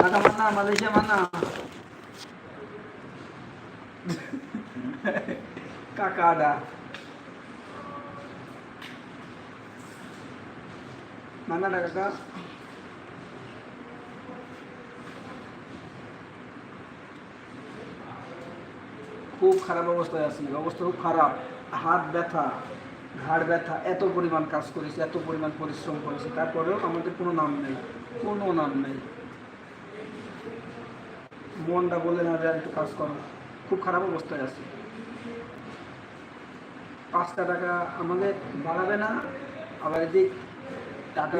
Malaysia কাকাডা কাকা খুব খারাপ অবস্থায় আছি। অবস্থা খুব খারাপ। হাত ব্যথা, ঘাড় ব্যথা, এত পরিমাণ কাজ করেছি, এত পরিমাণ পরিশ্রম করেছি। তারপরেও আমাদের কোনো নাম নেই, কোনো নাম নেই। মনটা বলে না আর একটু কাজ করো। খুব খারাপ অবস্থায় আছি। পাঁচটা টাকা আমাদের বাড়াবে না আবার এদিক টাকা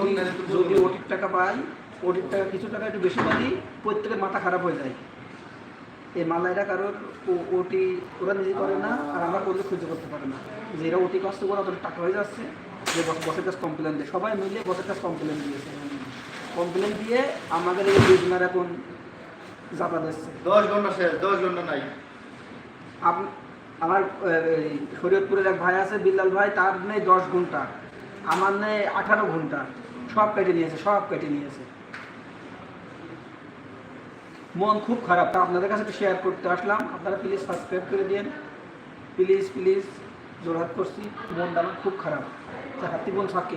যদি যদি ওটির টাকা পাই ওটির টাকা কিছু টাকা একটু বেশি পাই প্রত্যেকের মাথা খারাপ হয়ে যায়। এই মালাইরা কারোর ও- ওটি ওরা নিজে করে না আর আমরা করলে সহ্য করতে পারে না। যে এরা ওটি কষ্ট করে ওদের টাকা হয়ে যাচ্ছে যে বস বসের কাছে কমপ্লেন দেয়। সবাই মিলে বসের কাছে কমপ্লেন দিয়েছে। কমপ্লেন দিয়ে আমাদের এই দুজনের এখন যাতা দিচ্ছে দশ ঘণ্টা শেষ দশ ঘণ্টা নাই। আপ- আমার শরীয়তপুরের এক ভাই আছে বিল্লাল ভাই তার নেই দশ ঘণ্টা আমার নেই আঠারো ঘণ্টা। সব কেটে নিয়েছে সব কেটে নিয়েছে। মন খুব খারাপ। তা আপনাদের কাছে একটু শেয়ার করতে আসলাম। আপনারা প্লিজ সাবস্ক্রাইব করে দিন প্লিজ প্লিজ জোরহাত করছি। মনটা আমার খুব খারাপ। তা হাতি বোন থাকে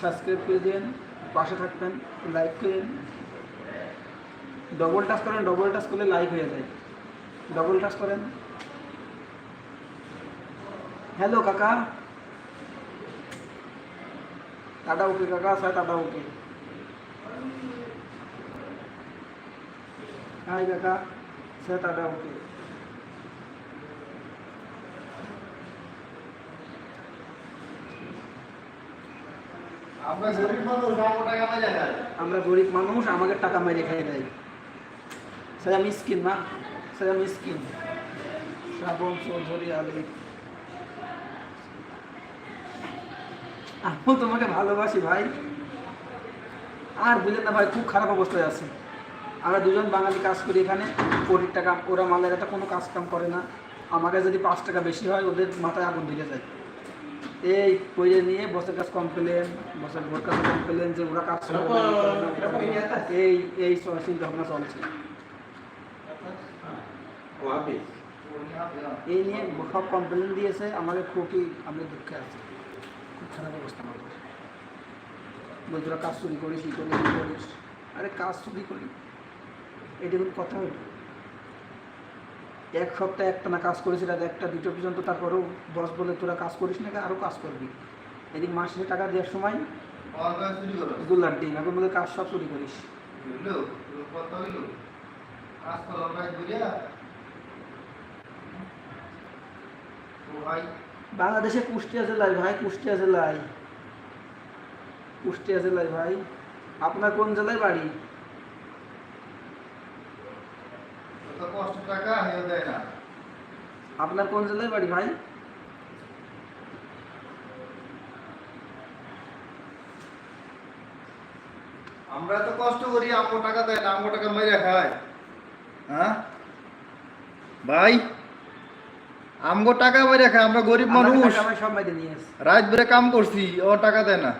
সাবস্ক্রাইব করে দিন পাশে থাকবেন লাইক করেন ডবল টাচ করেন ডবল টাচ করলে লাইক হয়ে যায়। ডবল টাচ করেন। হ্যালো কাকা। টাটা ওকে, কাকা স্যার টাটা ওকে। হাই কাকা। Sir tata okay. আমরা গরিব মানুষ আমাকে টাকা মেরে খেয়ে দেয় স্যার মিসকিন না স্যার মিসকিন। শ্রাবণ চৌধুরী আলী। তোমাকে ভালোবাসি ভাই। আর বুঝলেন না ভাই, খুব খারাপ অবস্থায় আছে। আমরা দুজন বাঙালি কাজ করি এখানে। কোটির টাকা, ওরা মালের একটা কোনো কাজ কাম করে না। আমাকে যদি পাঁচ টাকা বেশি হয়, ওদের মাথায় আগুন ধরে যায়। এই কইরে নিয়ে বসের কাছে কমপ্লেন বসের ভোট কাছে কমপ্লেন যে ওরা কাজ। এই এই চিন্তা ভাবনা চলছে। এই নিয়ে সব কমপ্লেন দিয়েছে আমাকে খুবই আমি দুঃখে আছি। খুব খারাপ অবস্থা আমাদের। বলছি কাজ চুরি করিস ই করিস করিস। আরে কাজ চুরি করি? এটা কোনো কথা হইল? এক সপ্তাহ একটা না কাজ করেছি রাত একটা দুটো পর্যন্ত তারপরেও বস বলে তোরা কাজ করিস না আরও কাজ করবি। এদিক মাসে টাকা দেওয়ার সময় গোল্লার দিন এখন বলে কাজ সব চুরি করিস। বাংলাদেশে কুষ্টিয়া জেলায় ভাই কুষ্টিয়া জেলায়। কুষ্টিয়া জেলায় ভাই। আপনার কোন জেলায় বাড়ি কত কষ্ট দেয় না। আপনার কোন জেলায় বাড়ি ভাই? আমরা তো কষ্ট করি আমগো টাকা দেয় না আমগো টাকা মেরে খায়। হ্যাঁ? ভাই আমগো টাকা মেরে খায় আমরা গরিব মানুষ। রাত বেড়ে কাম করছি ও টাকা দেয় না।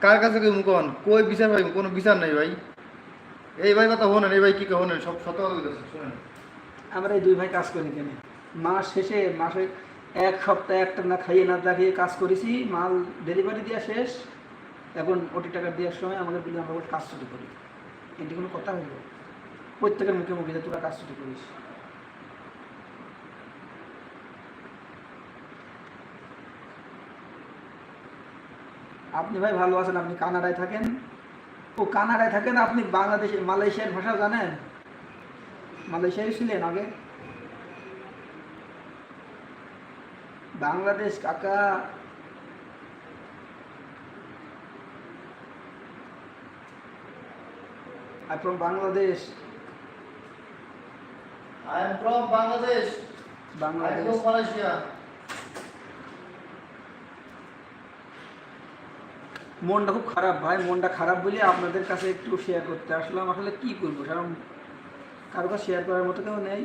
কার কাছে কেমন কোন? কই বিচার ভাই কোনো বিচার নাই ভাই। এই ভাই কথা শোনেন এই ভাই কি শোনেন সব সত কথা শোনেন। আমরা এই দুই ভাই কাজ করি কেন? মাস শেষে, মাসে এক সপ্তাহ একটা না খাইয়ে না দাঁড়িয়ে কাজ করেছি, মাল ডেলিভারি দেওয়া শেষ। এখন ওটি টাকা দেওয়ার সময় আমাদের বলি আমরা কাজ ছুটি করি। এটি কোনো কথা হইল? প্রত্যেকের মুখে মুখে যে তোরা কাজ ছুটি করিস। আপনি ভাই ভালো আছেন, আপনি কানাডায় থাকেন? ও কানাডায় থাকেন, আপনি বাংলাদেশে মালয়েশিয়ার ভাষা জানেন? মালয়েশিয়ায় ছিলেন আগে? বাংলাদেশ কাকা। I'm from Bangladesh. I am from Bangladesh I Bangladesh from Malaysia মনটা খুব খারাপ ভাই মনটা খারাপ বলে আপনাদের কাছে একটু শেয়ার করতে আসলাম। আসলে কি করব? কারণ কারও কাছে শেয়ার করার মতো কেউ নেই।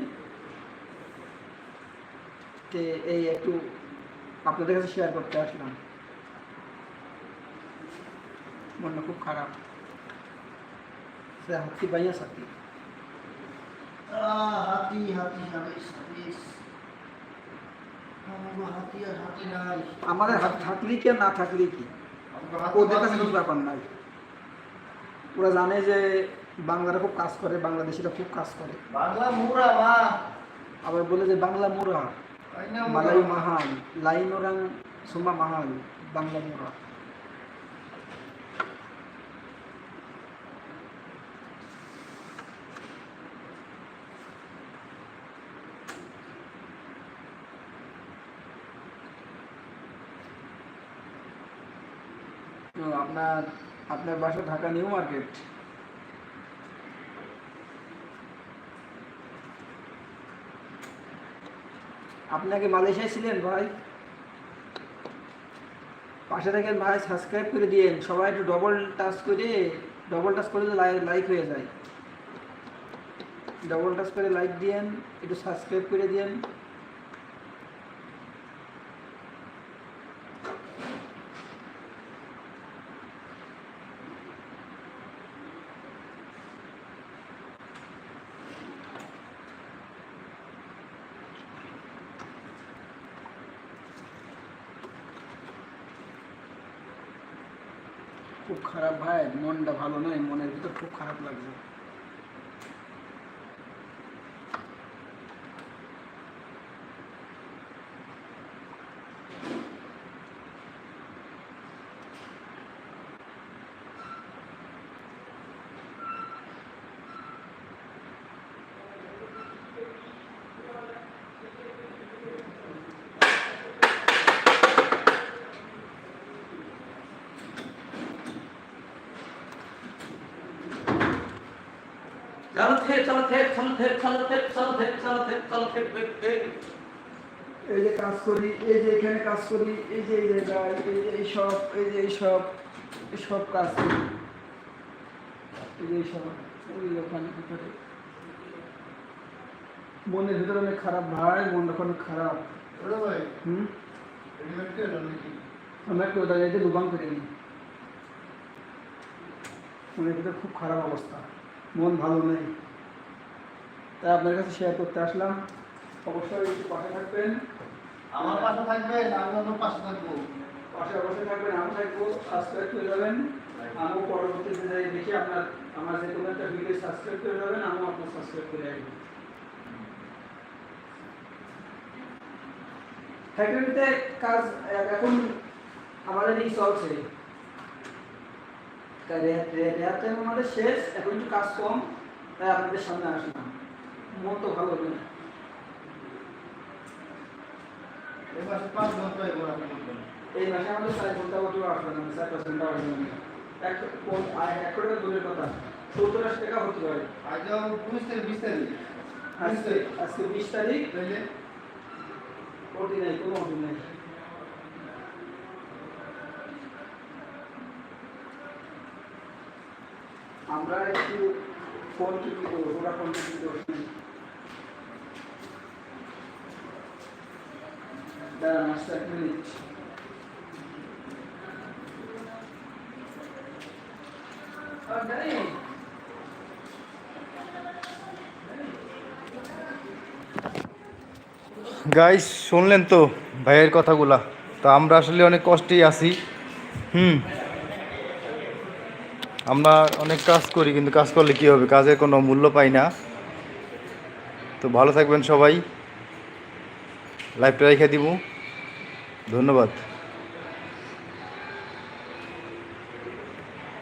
তে এই একটু আপনাদের কাছে শেয়ার করতে আসলাম। মনটা খুব খারাপ। সে হাতি বাইয়া সাথী। হাতি হাতি আমাদের হাত থাকলেই কি না থাকলেই কি? ওদের কাছে। কোনো ব্যাপার নাই। ওরা জানে যে বাংলারা খুব কাজ করে বাংলাদেশিরা খুব কাজ করে। বাংলা মুরা মা। আবার বলে যে বাংলা মোরা? মালাই মাহাল লাইন ওরাং সুমা মাহাল বাংলা মুরা। আপনার আপনার বাসা ঢাকা নিউ মার্কেট? আপনি মালয়েশিয়া ছিলেন ভাই? পাশে থাকেন ভাই সাবস্ক্রাইব করে দিয়েন। সবাই একটু ডবল টাচ করে ডবল টাচ করে লাইক হয়ে যায়। ডবল টাচ করে লাইক দিয়েন, একটু সাবস্ক্রাইব করে দিয়েন। খুব খারাপ ভাই মনটা ভালো নয় মনের ভিতর খুব খারাপ লাগছে। थे चलो थे चलो थे चलो थे चलो थे चलो थे चलो थे ए, ए, এই যে কাজ করি এই যে এখানে কাজ করি এই যে এই জায়গায় এই যে এই সব এই যে এই সব এই সব কাজ করি এই যে এই সব ওই ওখানে ভিতরে মনের ভিতরে অনেক খারাপ ভাই মনটা অনেক খারাপ ওরে ভাই হুম রেডিমেড কে এলো নাকি আমরা একটু ওটা যাইতে দুবাং করে নিই মনের ভিতরে খুব খারাপ অবস্থা মন ভালো নেই তাই আপনার কাছে শেয়ার করতে আসলাম অবশ্যই একটু পাশে থাকবেন আমার পাশে থাকবে আমি অন্য পাশে থাকব পাশে অবশ্যই থাকবেন আমি থাকব সাবস্ক্রাইব করে যাবেন আমিও পরবর্তীতে যাই দেখি আপনার আমার যে কোনো একটা ভিডিও সাবস্ক্রাইব করে যাবেন আমিও আপনার সাবস্ক্রাইব করে রাখব ফ্যাক্টরিতে কাজ এখন আমাদের এই চলছে তা রে- রে- আমাদের শেষ এখন একটু কাজ কম তাই আপনাদের সামনে আসলাম মন তো ভালো হবে না। এই মাসে পাঁচ ঘণ্টা এবার আপনি এই মাসে আমাদের চার ঘণ্টা মতো আসবে না চার পাঁচ ঘণ্টা আসবে না। এক কোন- আর এক কোটি দূরের কথা। সত্তর আশি টাকা হতে পারে। আজ উনিশ তারিখ বিশ তারিখ। আজকে আজকে বিশ তারিখ। তাইলে? ওটি নাই কোনো ওটি নাই। আমরা একটু ফোন টিপি করব ওরা ফোন টিপি করব। দাঁড়ান আসতে এক মিনিট গাইস শুনলেন তো ভাইয়ের কথাগুলা। তো আমরা আসলে অনেক কষ্টেই আছি। হুম। আমরা অনেক কাজ করি কিন্তু কাজ করলে কি হবে? কাজের কোনো মূল্য পাই না। তো ভালো থাকবেন সবাই। লাইভটা রেখে দিব। ধন্যবাদ